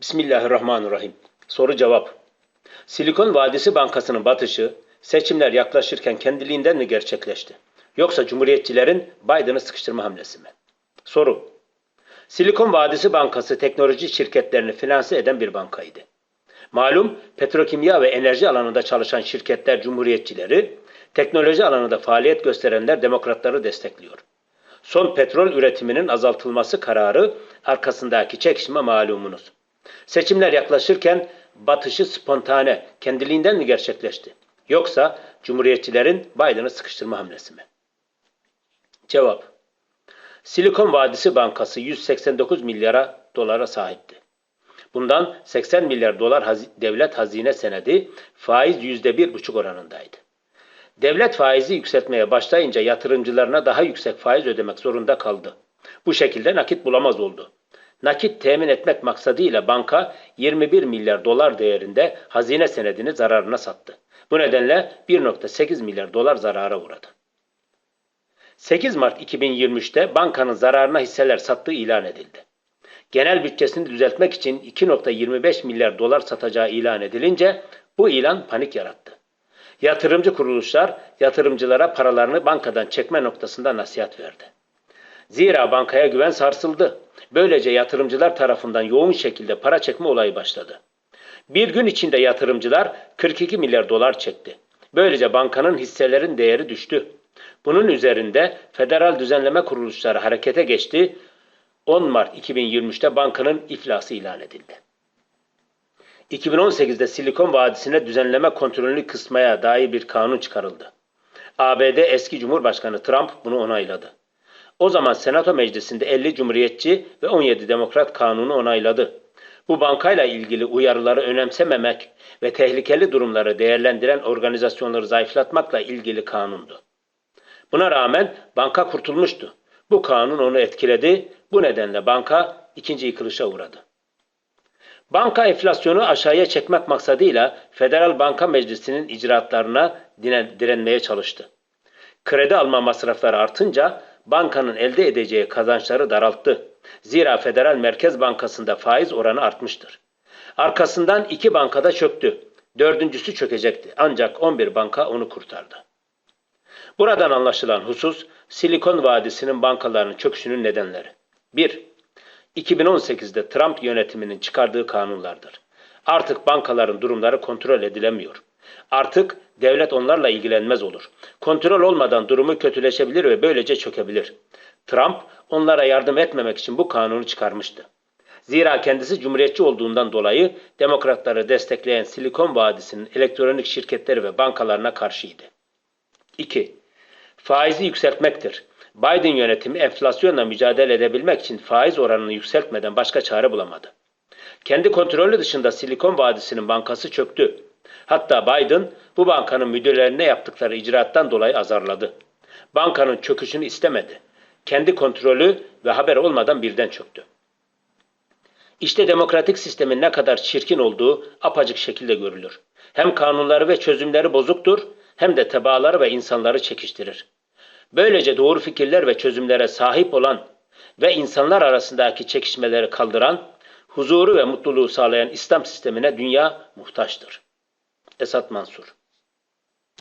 Bismillahirrahmanirrahim. Soru cevap. Silikon Vadisi Bankası'nın batışı seçimler yaklaşırken kendiliğinden mi gerçekleşti? Yoksa Cumhuriyetçilerin Biden'ı sıkıştırma hamlesi mi? Soru. Silikon Vadisi Bankası teknoloji şirketlerini finanse eden bir bankaydı. Malum petrokimya ve enerji alanında çalışan şirketler cumhuriyetçileri, teknoloji alanında faaliyet gösterenler demokratları destekliyor. Son petrol üretiminin azaltılması kararı arkasındaki çekişme malumunuz. Seçimler yaklaşırken batışı spontane, kendiliğinden mi gerçekleşti? Yoksa Cumhuriyetçilerin Biden'ı sıkıştırma hamlesi mi? Cevap. Silikon Vadisi Bankası 189 milyara dolara sahipti. Bundan 80 milyar dolar haz devlet hazine senedi, faiz %1,5 oranındaydı. Devlet faizi yükseltmeye başlayınca yatırımcılarına daha yüksek faiz ödemek zorunda kaldı. Bu şekilde nakit bulamaz oldu. Nakit temin etmek maksadıyla banka 21 milyar dolar değerinde hazine senedini zararına sattı. Bu nedenle 1.8 milyar dolar zarara uğradı. 8 Mart 2023'te bankanın zararına hisseler sattığı ilan edildi. Genel bütçesini düzeltmek için 2.25 milyar dolar satacağı ilan edilince bu ilan panik yarattı. Yatırımcı kuruluşlar yatırımcılara paralarını bankadan çekme noktasında nasihat verdi. Zira bankaya güven sarsıldı. Böylece yatırımcılar tarafından yoğun şekilde para çekme olayı başladı. Bir gün içinde yatırımcılar 42 milyar dolar çekti. Böylece bankanın hisselerin değeri düştü. Bunun üzerinde federal düzenleme kuruluşları harekete geçti. 10 Mart 2023'te bankanın iflası ilan edildi. 2018'de Silikon Vadisi'ne düzenleme kontrolünü kısmaya dair bir kanun çıkarıldı. ABD eski Cumhurbaşkanı Trump bunu onayladı. O zaman Senato Meclisi'nde 50 Cumhuriyetçi ve 17 Demokrat kanunu onayladı. Bu bankayla ilgili uyarıları önemsememek ve tehlikeli durumları değerlendiren organizasyonları zayıflatmakla ilgili kanundu. Buna rağmen banka kurtulmuştu. Bu kanun onu etkiledi. Bu nedenle banka ikinci yıkılışa uğradı. Banka enflasyonu aşağıya çekmek maksadıyla Federal Banka Meclisi'nin icraatlarına direnmeye çalıştı. Kredi alma masrafları artınca bankanın elde edeceği kazançları daralttı. Zira Federal Merkez Bankası'nda faiz oranı artmıştır. Arkasından iki bankada çöktü. Dördüncüsü çökecekti. Ancak 11 banka onu kurtardı. Buradan anlaşılan husus Silikon Vadisi'nin bankalarının çöküşünün nedenleri. 1. 2018'de Trump yönetiminin çıkardığı kanunlardır. Artık bankaların durumları kontrol edilemiyor. Artık devlet onlarla ilgilenmez olur. Kontrol olmadan durumu kötüleşebilir ve böylece çökebilir. Trump onlara yardım etmemek için bu kanunu çıkarmıştı. Zira kendisi cumhuriyetçi olduğundan dolayı demokratları destekleyen Silikon Vadisi'nin elektronik şirketleri ve bankalarına karşıydı. 2. Faizi yükseltmektir. Biden yönetimi enflasyonla mücadele edebilmek için faiz oranını yükseltmeden başka çare bulamadı. Kendi kontrolü dışında Silikon Vadisi'nin bankası çöktü. Hatta Biden bu bankanın müdürlerine yaptıkları icraattan dolayı azarladı. Bankanın çöküşünü istemedi. Kendi kontrolü ve haber olmadan birden çöktü. İşte demokratik sistemin ne kadar çirkin olduğu apacık şekilde görülür. Hem kanunları ve çözümleri bozuktur hem de tebaaları ve insanları çekiştirir. Böylece doğru fikirler ve çözümlere sahip olan ve insanlar arasındaki çekişmeleri kaldıran, huzuru ve mutluluğu sağlayan İslam sistemine dünya muhtaçtır. Esat Mansur